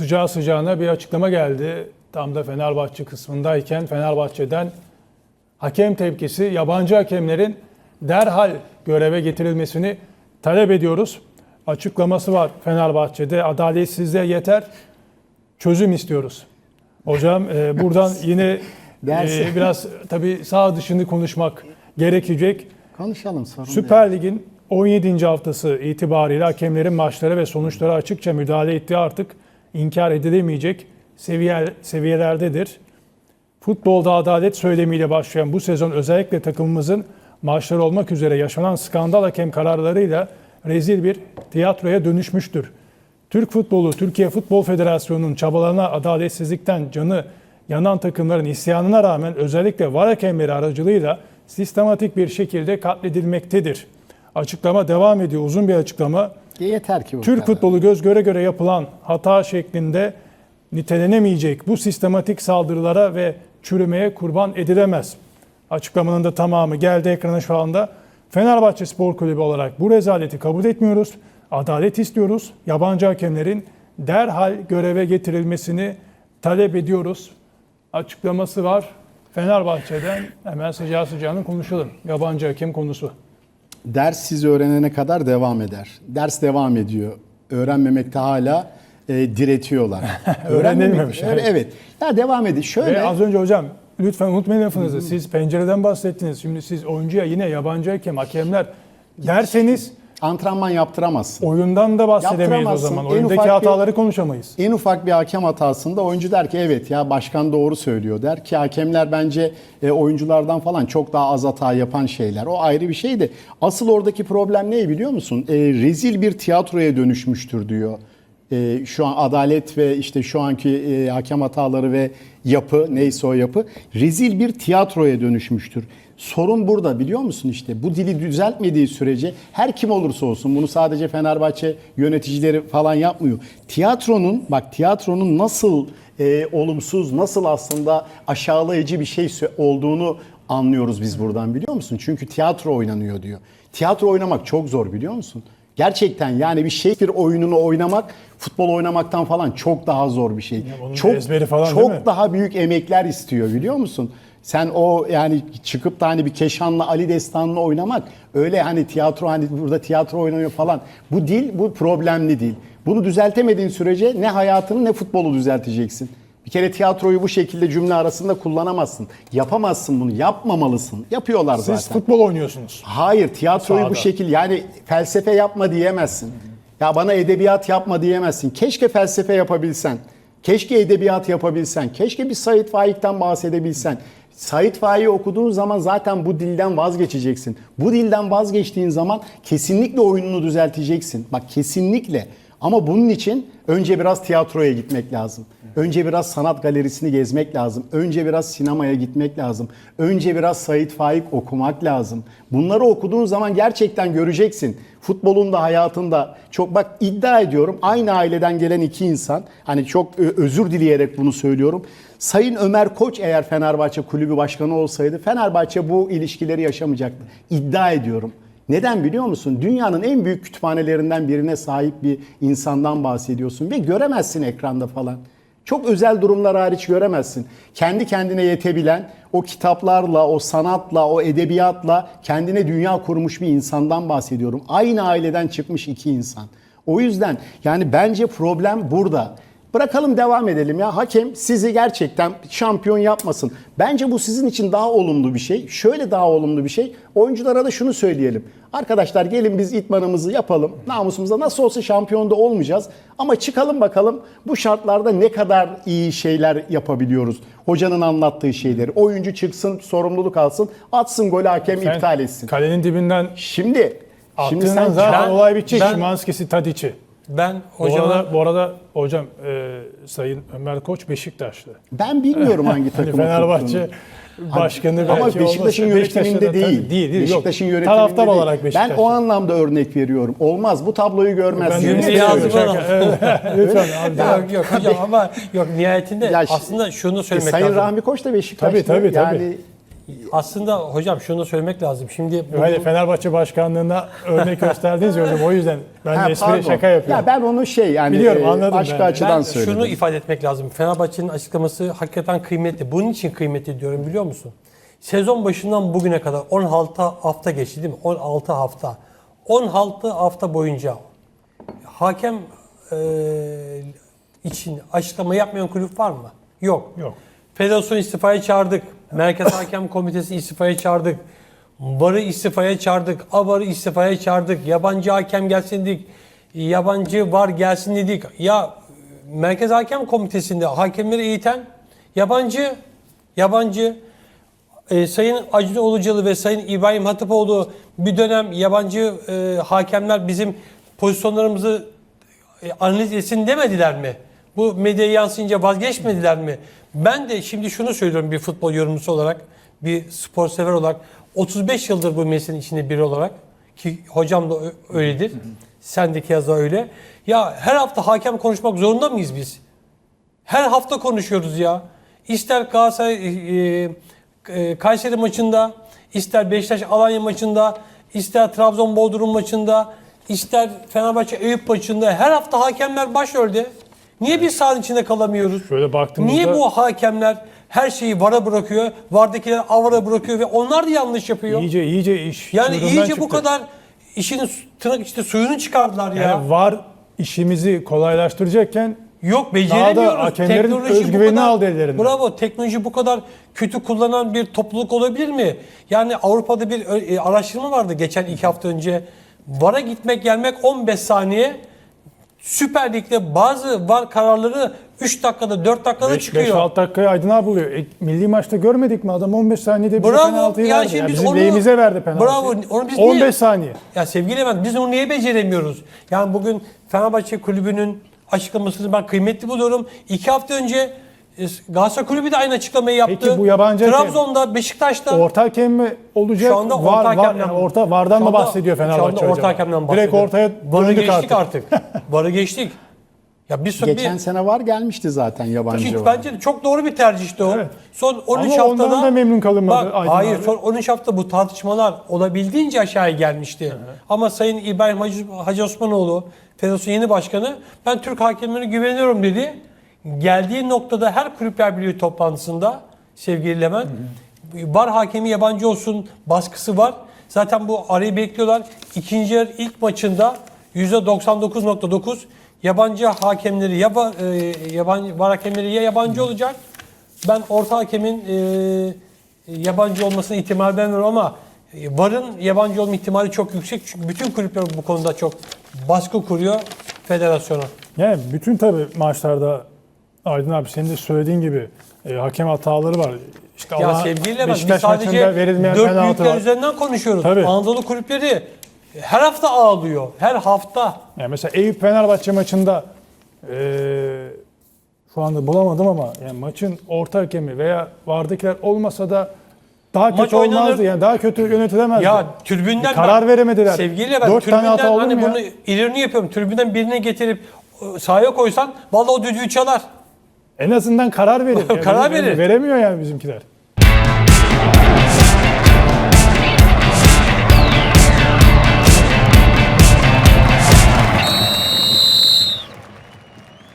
sıcağı sıcağına bir açıklama geldi. Tam da Fenerbahçe kısmındayken Fenerbahçe'den hakem tepkisi yabancı hakemlerin derhal göreve getirilmesini talep ediyoruz. Açıklaması var Fenerbahçe'de. Adaletsizliğe yeter. Çözüm istiyoruz. Hocam e, buradan yine e, biraz tabii sağ dışını konuşmak gerekecek. Konuşalım sorun değil. Süper Lig'in 17. haftası itibariyle hakemlerin maçlara ve sonuçlara açıkça müdahale ettiği artık inkar edilemeyecek seviye, seviyelerdedir. Futbolda adalet söylemiyle başlayan bu sezon özellikle takımımızın maçları olmak üzere yaşanan skandal hakem kararlarıyla rezil bir tiyatroya dönüşmüştür. Türk futbolu, Türkiye Futbol Federasyonu'nun çabalarına adaletsizlikten canı yanan takımların isyanına rağmen özellikle var hakemleri aracılığıyla sistematik bir şekilde katledilmektedir. Açıklama devam ediyor. Uzun bir açıklama. Yeter ki bu Türk kadar. futbolu göz göre göre yapılan hata şeklinde nitelenemeyecek bu sistematik saldırılara ve çürümeye kurban edilemez. Açıklamanın da tamamı geldi ekrana şu anda. Fenerbahçe Spor Kulübü olarak bu rezaleti kabul etmiyoruz. Adalet istiyoruz. Yabancı hakemlerin derhal göreve getirilmesini talep ediyoruz. Açıklaması var. Fenerbahçe'den hemen sıcağı sıcağına konuşalım. Yabancı hakem konusu. Ders siz öğrenene kadar devam eder. Ders devam ediyor. Öğrenmemekte hala e, diretiyorlar. Öğrenilmemiş, Öğre- Evet. Ya devam edin. Şöyle Ve az önce hocam lütfen unutmayın lafınızı. Siz pencereden bahsettiniz. Şimdi siz oyuncuya yine yabancı hakem, hakemler derseniz antrenman yaptıramazsın. oyundan da bahsedemeyiz o Yaptıramazsın. zaman. En Oyundaki ufak bir- hataları konuşamayız. En ufak bir hakem hatasında oyuncu der ki evet ya başkan doğru söylüyor der ki hakemler bence e, oyunculardan falan çok daha az hata yapan şeyler. O ayrı bir şey de asıl oradaki problem ne biliyor musun? E, rezil bir tiyatroya dönüşmüştür diyor. E, şu an adalet ve işte şu anki e, hakem hataları ve yapı neyse o yapı rezil bir tiyatroya dönüşmüştür. Sorun burada biliyor musun işte bu dili düzeltmediği sürece her kim olursa olsun bunu sadece Fenerbahçe yöneticileri falan yapmıyor. Tiyatronun bak tiyatronun nasıl e, olumsuz nasıl aslında aşağılayıcı bir şey olduğunu anlıyoruz biz buradan biliyor musun? Çünkü tiyatro oynanıyor diyor. Tiyatro oynamak çok zor biliyor musun? Gerçekten yani bir Shakespeare oyununu oynamak futbol oynamaktan falan çok daha zor bir şey. bunun çok ezberi falan çok değil mi? daha büyük emekler istiyor biliyor musun? Sen o yani çıkıp da hani bir Keşan'la Ali Destan'la oynamak öyle hani tiyatro hani burada tiyatro oynanıyor falan. Bu dil bu problemli değil. Bunu düzeltemediğin sürece ne hayatını ne futbolu düzelteceksin. Bir kere tiyatroyu bu şekilde cümle arasında kullanamazsın. Yapamazsın bunu. Yapmamalısın. Yapıyorlar Siz zaten. futbol oynuyorsunuz. Hayır tiyatroyu Sahada. bu şekil yani felsefe yapma diyemezsin. Ya bana edebiyat yapma diyemezsin. Keşke felsefe yapabilsen. Keşke edebiyat yapabilsen. Keşke bir Said Faik'ten bahsedebilsen. Said Faik'i okuduğun zaman zaten bu dilden vazgeçeceksin. Bu dilden vazgeçtiğin zaman kesinlikle oyununu düzelteceksin. Bak kesinlikle. Ama bunun için önce biraz tiyatroya gitmek lazım. Önce biraz sanat galerisini gezmek lazım. Önce biraz sinemaya gitmek lazım. Önce biraz Said Faik okumak lazım. Bunları okuduğun zaman gerçekten göreceksin. Futbolun da hayatında çok bak iddia ediyorum aynı aileden gelen iki insan hani çok özür dileyerek bunu söylüyorum. Sayın Ömer Koç eğer Fenerbahçe kulübü başkanı olsaydı Fenerbahçe bu ilişkileri yaşamayacaktı. İddia ediyorum. Neden biliyor musun? Dünyanın en büyük kütüphanelerinden birine sahip bir insandan bahsediyorsun ve göremezsin ekranda falan. Çok özel durumlar hariç göremezsin. Kendi kendine yetebilen, o kitaplarla, o sanatla, o edebiyatla kendine dünya kurmuş bir insandan bahsediyorum. Aynı aileden çıkmış iki insan. O yüzden yani bence problem burada. Bırakalım devam edelim ya. Hakem sizi gerçekten şampiyon yapmasın. Bence bu sizin için daha olumlu bir şey. Şöyle daha olumlu bir şey. Oyunculara da şunu söyleyelim. Arkadaşlar gelin biz itmanımızı yapalım. Namusumuza nasıl olsa şampiyon da olmayacağız. Ama çıkalım bakalım bu şartlarda ne kadar iyi şeyler yapabiliyoruz. Hocanın anlattığı şeyleri. Oyuncu çıksın, sorumluluk alsın, atsın golü hakem Sen iptal etsin. Kalenin dibinden Şimdi Şimdi sen zaten Ben- olay bitecek. ben- Şimanski'si, Tadic'i. Ben Bu hocama arada, bu arada hocam e, Sayın Ömer Koç Beşiktaşlı. ben bilmiyorum hangi Hani takımı Fenerbahçe başkanı Ama belki Beşiktaş'ın olmasa- yönetiminde değil. değil, değil. Beşiktaş'ın Yok. yönetiminde Taraftar değil. olarak Beşiktaş'ta. Ben o anlamda örnek veriyorum. Olmaz bu tabloyu görmez. Ben de yazdım Lütfen abi. yok yok hocam ama yok nihayetinde Ya aslında şunu E, söylemek Sayın lazım. Rahmi Koç da Beşiktaşlı. Tabii, tabii, tabii. Yani Aslında hocam şunu da söylemek lazım. Şimdi bu- Öyle Fenerbahçe başkanlığına örnek gösterdiğiniz hocam o yüzden ben Ha, de espri pardon. şaka yapıyorum. Ya ben onu şey yani Biliyorum, e, anladım başka ben. açıdan ben söyledim. şunu ifade etmek lazım. Fenerbahçe'nin açıklaması hakikaten kıymetli. Bunun için kıymetli diyorum biliyor musun? Sezon başından bugüne kadar 16 hafta geçti değil mi? 16 hafta. 16 hafta boyunca hakem e, için açıklama yapmayan kulüp var mı? Yok. Yok. Federasyon istifaya çağırdık. Merkez Hakem Komitesi istifaya çağırdık. VAR'ı istifaya çağırdık. AVAR'ı istifaya çağırdık. Yabancı hakem gelsin dedik. Yabancı VAR gelsin dedik. Ya Merkez Hakem Komitesi'nde hakemleri eğiten yabancı yabancı e, Sayın Acun Ilıcalı ve Sayın İbrahim Hatipoğlu bir dönem yabancı e, hakemler bizim pozisyonlarımızı e, analiz etsin demediler mi? Bu medyaya yansıyınca vazgeçmediler mi? Ben de şimdi şunu söylüyorum bir futbol yorumcusu olarak, bir spor sever olarak, 35 yıldır bu mesleğin içinde biri olarak ki hocam da öyledir. Sen de keza öyle. Ya her hafta hakem konuşmak zorunda mıyız biz? Her hafta konuşuyoruz ya. İster Galatasaray e, e, Kayseri maçında, ister Beşiktaş Alanya maçında, ister Trabzon Bodrum maçında, ister Fenerbahçe Eyüp maçında her hafta hakemler başrolde. Niye biz sahanın içinde kalamıyoruz? Şöyle baktığımızda Niye bu hakemler her şeyi VAR'a bırakıyor, VAR'dakiler AVAR'a bırakıyor ve onlar da yanlış yapıyor? iyice iyice iş yani iyice çıktı. bu kadar işin tırnak içinde suyunu çıkardılar ya. yani var işimizi kolaylaştıracakken Yok beceremiyoruz. hakemlerin Teknoloji özgüvenini kadar- aldı ellerinden. Bravo. Teknoloji bu kadar kötü kullanan bir topluluk olabilir mi? Yani Avrupa'da bir e, araştırma vardı geçen iki hafta önce. VAR'a gitmek gelmek 15 saniye. Süper Lig'de bazı VAR kararları 3 dakikada 4 dakikada çıkıyor. 5-6 dakikaya Aydın abi buluyor. E, milli maçta görmedik mi adam 15 saniyede bize Bravo. penaltıyı Yani verdi. şimdi Ya biz bizim onu- lehimize verdi penaltıyı. Bravo. Onu biz 15 niye- saniye. Ya sevgili Levent biz onu niye beceremiyoruz? Yani bugün Fenerbahçe Kulübü'nün açıklamasını ben kıymetli buluyorum. İki hafta önce Galatasaray Kulübü de aynı açıklamayı yaptı. Peki bu yabancı hakem- Trabzon'da, Beşiktaş'ta. Orta hakem mi olacak? Şu anda orta var, var, hakemden yani orta vardan Şu mı anda- bahsediyor Fenerbahçe Şu anda orta hakemden bahsediyor. Direkt ortaya Varı döndük geçtik artık. artık. Varı geçtik. Ya bir Geçen bir, sene var gelmişti zaten yabancı. Ki var. bence de çok doğru bir tercihti o. Evet. Son 13 Ama haftada ondan da memnun kalınmadı Bak, Aydın hayır, abi. son 13 hafta bu tartışmalar olabildiğince aşağıya gelmişti. Ama Sayın İbrahim Hacı, Hacı Osmanoğlu, Federasyon yeni başkanı ben Türk hakemlerine güveniyorum dedi. Geldiği noktada her kulüpler birliği toplantısında sevgili Levent var hakemi yabancı olsun baskısı var. Zaten bu arayı bekliyorlar. İkinci yarı ilk maçında %99.9 yabancı hakemleri ya e, yabancı var hakemleri ya yabancı olacak. Ben orta hakemin e, yabancı olmasına ihtimal vermiyorum ama e, VAR'ın yabancı olma ihtimali çok yüksek. Çünkü bütün kulüpler bu konuda çok baskı kuruyor federasyona. Yani bütün tabii maçlarda Aydın abi senin de söylediğin gibi e, hakem hataları var. İşte Ya Allah- sevgili Levent biz sadece dört büyükler üzerinden konuşuyoruz. Tabii. Anadolu kulüpleri her hafta ağlıyor. Her hafta. Yani mesela Eyüp Fenerbahçe maçında e, şu anda bulamadım ama yani maçın orta hakemi veya vardakiler olmasa da daha kötü oynanır. olmazdı. Yani daha kötü yönetemezdi. Ya tribünden Bir karar veremediler. Sevgili Levent Dört tane tribünden hata olur hani mu ya? bunu ilerini yapıyorum. Tribünden birini getirip e, sahaya koysan vallahi o düdüğü çalar. En azından karar verin. Karar verir. Veremiyor yani bizimkiler.